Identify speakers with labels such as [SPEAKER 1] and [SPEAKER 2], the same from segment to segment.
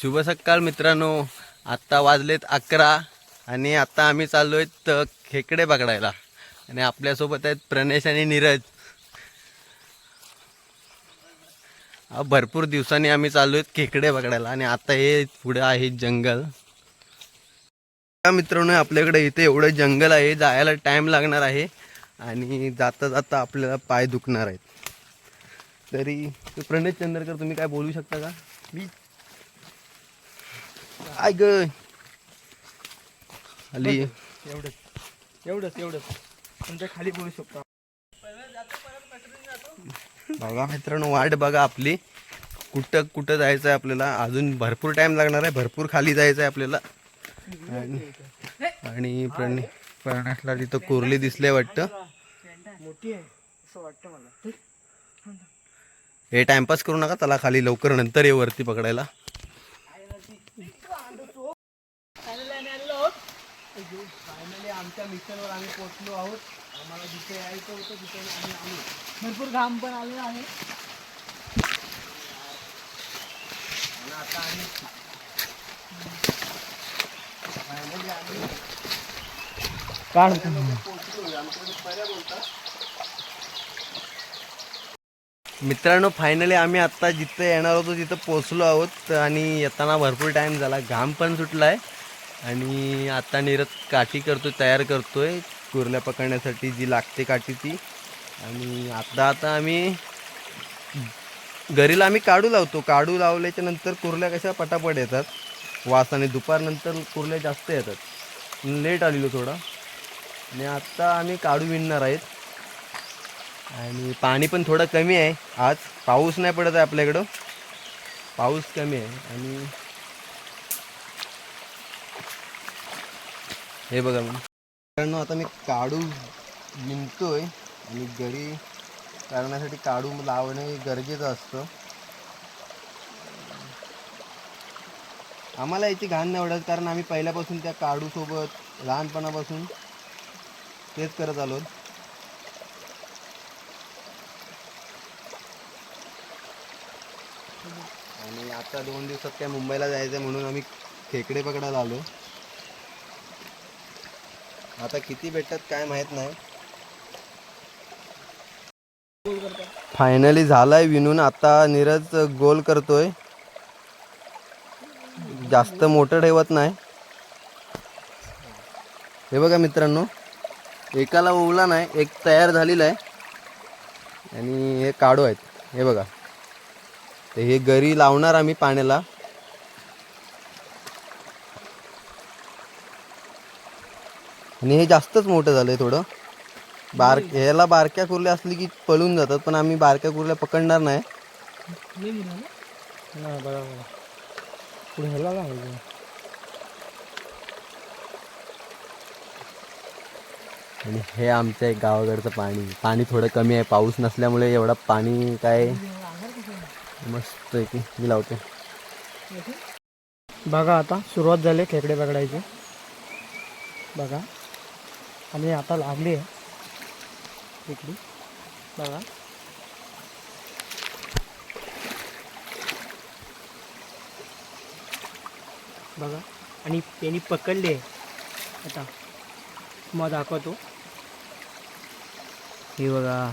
[SPEAKER 1] शुभ सकाळ मित्रांनो. आत्ता वाजलेत अकरा आणि आत्ता आम्ही चाललो आहेत खेकडे पकडायला. आणि आपल्यासोबत आहेत प्रणेश आणि नीरज. भरपूर दिवसांनी आम्ही चाललो आहेत खेकडे पकडायला आणि आता हे पुढे आहे जंगल. मित्रांनो आपल्याकडे इथे एवढं जंगल आहे जायला टाईम लागणार आहे आणि जाता जाता आपल्याला पाय दुखणार आहेत. तरी प्रणेश चंद्रकर तुम्ही काय बोलू शकता का? मी आय ग. आली.
[SPEAKER 2] एवढंच एवढंच एवढंच. तुमच्या खाली बोलू शकतो
[SPEAKER 1] बघा मित्रांनो वाट बघा आपली. कुठं कुठं जायचं आहे आपल्याला? अजून भरपूर टाइम लागणार आहे. भरपूर खाली जायचं आहे आपल्याला. आणि प्रण प्रणेशला तिथं कोरली दिसले वाटतं.
[SPEAKER 2] मोठी आहे असं वाटतं मला.
[SPEAKER 1] हे टाइमपास करू नका चला खाली लवकर नंतर ये वरती पकडायला. फायनली आमच्या मिशनवर आम्ही पोहोचलो आहोत. आम्हाला जिथे यायचं होतं तिथे आम्ही आलो.
[SPEAKER 2] भरपूर घाम पण आले आहे.
[SPEAKER 1] आणि आता आम्ही फायनली आम्ही
[SPEAKER 2] काढ.
[SPEAKER 1] पोहोचलो. आमच्याकडे पर्या बोलतात. मित्रांनो फायनली आम्ही आत्ता जिथं येणार होतो तिथं पोचलो आहोत. आणि येताना भरपूर टाईम झाला. घाम पण सुटला आहे आणि आत्ता नीरज काठी करतो तयार करतो आहे कुर्ल्या पकडण्यासाठी जी लागते काठी ती. आणि आत्ता आता आम्ही घरीला आम्ही काढू लावतो. काढू लावल्याच्या नंतर कुर्ल्या कशा पटापट येतात. वास आणि दुपारनंतर कुर्ल्या जास्त येतात. लेट आलेलो थोडा. आणि आत्ता आम्ही काढू विणणार आहेत. आणि पाणी पण थोडं कमी आहे. आज पाऊस नाही पडत आहे आपल्याकडं. पाऊस कमी आहे. आणि हे बघा मग. मित्रांनो आता मी काढू विणतोय आणि घरी करण्यासाठी काढू लावणे गरजेचं असतं. आम्हाला याची घाण नाही आवडत कारण आम्ही पहिल्यापासून त्या काढूसोबत लहानपणापासून तेच करत आलो आणि आता दोन दिवसात काय मुंबईला जायचं आहे म्हणून आम्ही खेकडे पकडायला आलो. आता किती भेटतात काय माहीत नाही. फायनली झालाय विणून आता नीरज गोल करतोय. जास्त मोठं ठेवत नाही. हे बघा मित्रांनो एकाला ओवला नाही एक तयार झालेला आहे. आणि हे काढू आहेत. हे बघा. तर हे घरी लावणार आम्ही पाण्याला. आणि हे जास्तच मोठं झालंय थोडं. बार ह्याला बारक्या कुर्ल्या असली की पळून जातात पण आम्ही बारक्या कुर्ल्या पकडणार नाही. आणि हे आमचं एक गावाकडचं पाणी. पाणी थोडं कमी आहे. पाऊस नसल्यामुळे एवढं पाणी काय मस्त आहे की मी लावते.
[SPEAKER 2] बघा आता सुरुवात झाली खेकडे पकडायची. बघा. आणि आता लागली आहे. इकडे. बघा. बघा. आणि त्यांनी पकडले. आता. मग दाखवतो. हे बघा.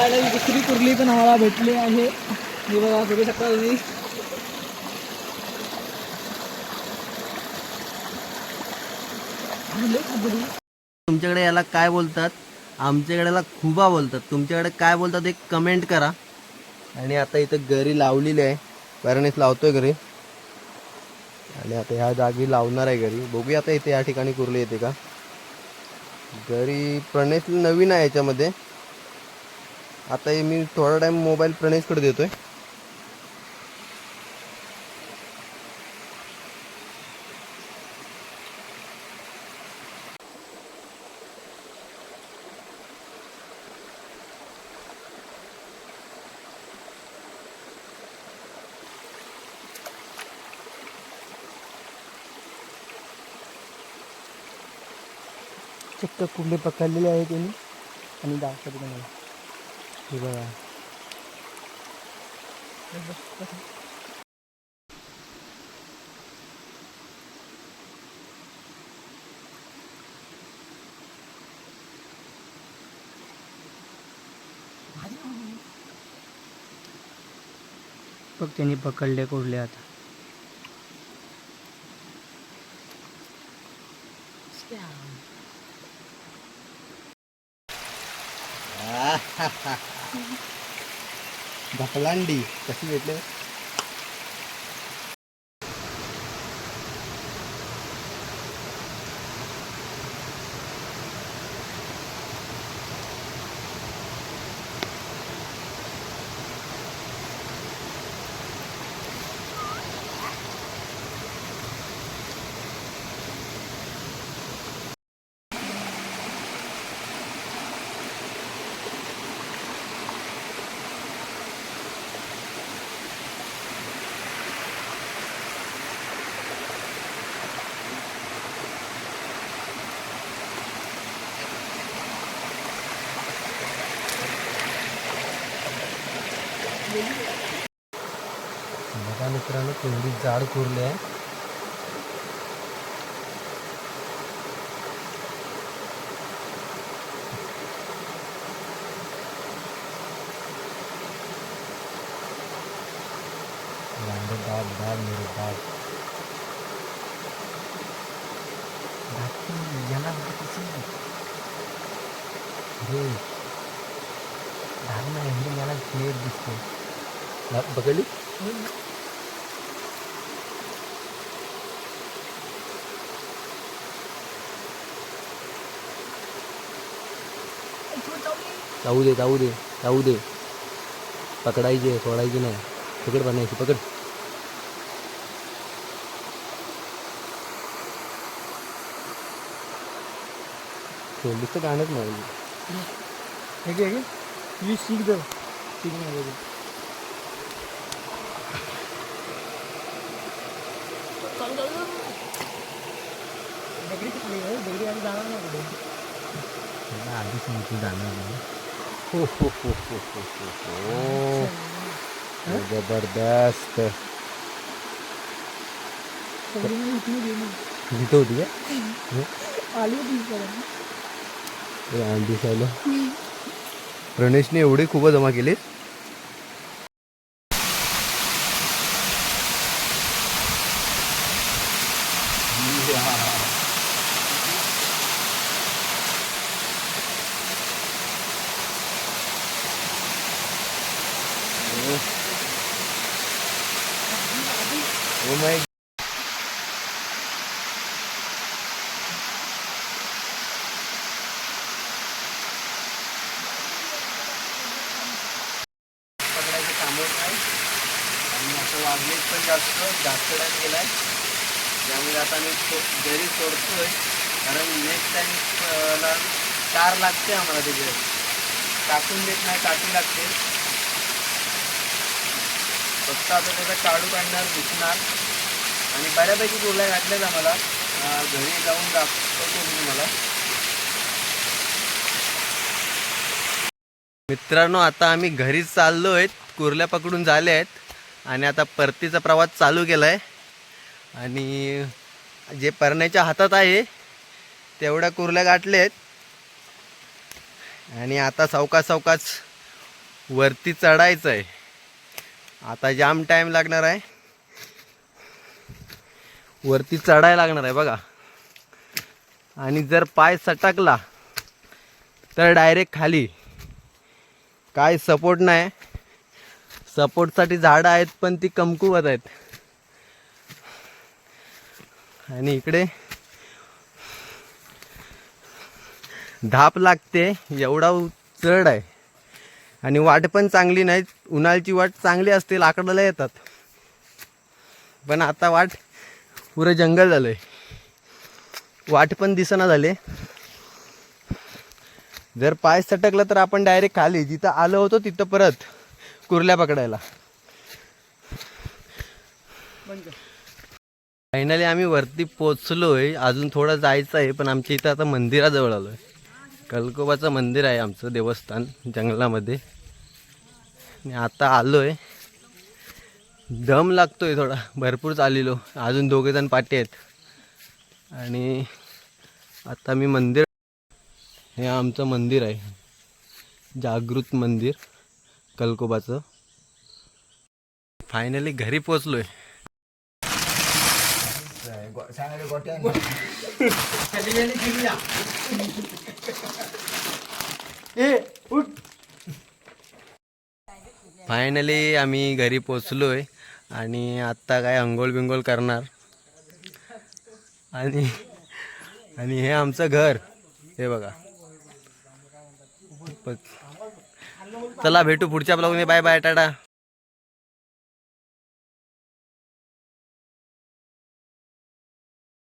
[SPEAKER 2] खायला दुसरी कुर्ली पण आम्हाला भेटली आहे. हे बघा बघू शकता तुम्ही.
[SPEAKER 1] तुमच्याकडे याला काय बोलतात? आमच्याकडे याला खुबा बोलतात. तुमच्याकडे काय बोलतात एक कमेंट करा. आणि आता इथं घरी लावलेली आहे. पॅरेंट्स लावतोय घरी. आणि आता ह्या जागी लावणार आहे घरी. बघूया आता इथे या ठिकाणी कुर्ली येते का? घरी प्रणेश नवीन आहे याच्यामध्ये. आता हे मी थोडा टाइम मोबाईल प्रणेशकडे देतोय.
[SPEAKER 2] चक्क कुंडे पकडलेले आहे त्यांनी आणि दाखवतो तुम्हाला हे बघा बघ त्यांनी पकडले कुठले आता.
[SPEAKER 1] ढकलांडी कशी भेटले? बघा मित्रांनो केवढी जाड कुरली आहे. वांगे दाब दाब मेरे दाब. याला अरे धाग नाही हे याला क्लिअर दिसतो बघली जाऊ दे जाऊ दे जाऊ दे पकडायची सोडायची नाही पकड बनायची पकड सोडलीच तर गाणंच नाही
[SPEAKER 2] हे घे हे दर शिक नाही दे. दगडी कुठली आहे? दगडी आधी जाणार नाही कुठे
[SPEAKER 1] आधीच मोठी जाणार हो हो हो. हो हो हो हो जबरदस्त. जिथं होती का
[SPEAKER 2] आली होती
[SPEAKER 1] प्रणेशने एवढे खूप जमा केले Oh my पकडायचं थांबवत नाही आणि असं वागणीत पण जास्त जास्त टाइम गेलाय. त्यामुळे आता मी घरी सोडतोय. कारण नेक्स्ट टाइम ला लागते आम्हाला तिकडे टाकून देत नाही टाकी लागते फक्त आता त्याचा काढू काढणार दिसणार आणि बऱ्यापैकी गोळ्या घातल्यात आम्हाला. घरी जाऊन दाखवतो मी तुम्हाला. मित्रांनो आता आम्ही घरी चाललो आहेत कुर्ल्या पकडून झाले आहेत. आणि आता परतीचा प्रवास चालू केला आहे आणि जे परण्याच्या हातात आहे तेवढ्या कुर्ल्या गाठल्या आहेत आणि आता सावकाश सावकाश वरती चढायचं आहे आता जाम टाईम लागणार आहे. वरती चढायला लागणार आहे बघा. आणि जर पाय सटकला तर डायरेक्ट खाली. काय सपोर्ट नाही. सपोर्टसाठी झाडं आहेत पण ती कमकुवत आहेत. आणि इकडे धाप लागते एवढा चढ आहे. आणि वाट पण चांगली नाही उन्हाळ्याची वाट चांगली असते लाकडाला येतात. पण आता वाट पुरं जंगल झालंय. वाट पण दिसना झाले. जर पाय सटकला तर आपण डायरेक्ट खाली जिथं आलो होतो तिथं परत कुर्ल्या पकडायला. फायनली आम्ही वरती पोचलोय. अजून थोडं जायचं आहे पण आमच्या इथं आता मंदिराजवळ आलोय. कलकोबाचं मंदिर आहे आमचं देवस्थान जंगलामध्ये. आणि आता आलो आहे दम लागतो आहे थोडा. भरपूर चालिलो. अजून दोघे जण पाठी आहेत. आणि आता मी मंदिर हे आमचं मंदिर आहे. जागृत मंदिर कलकोबाचं. फायनली घरी पोचलोय फायनली आम्ही घरी पोचलो आहे आणि आत्ता काय अंघोळ बिंगोळ करणार. आणि आणि हे आमचं घर. हे बघा. चला भेटू पुढच्या ब्लॉगने बाय बाय टाटा.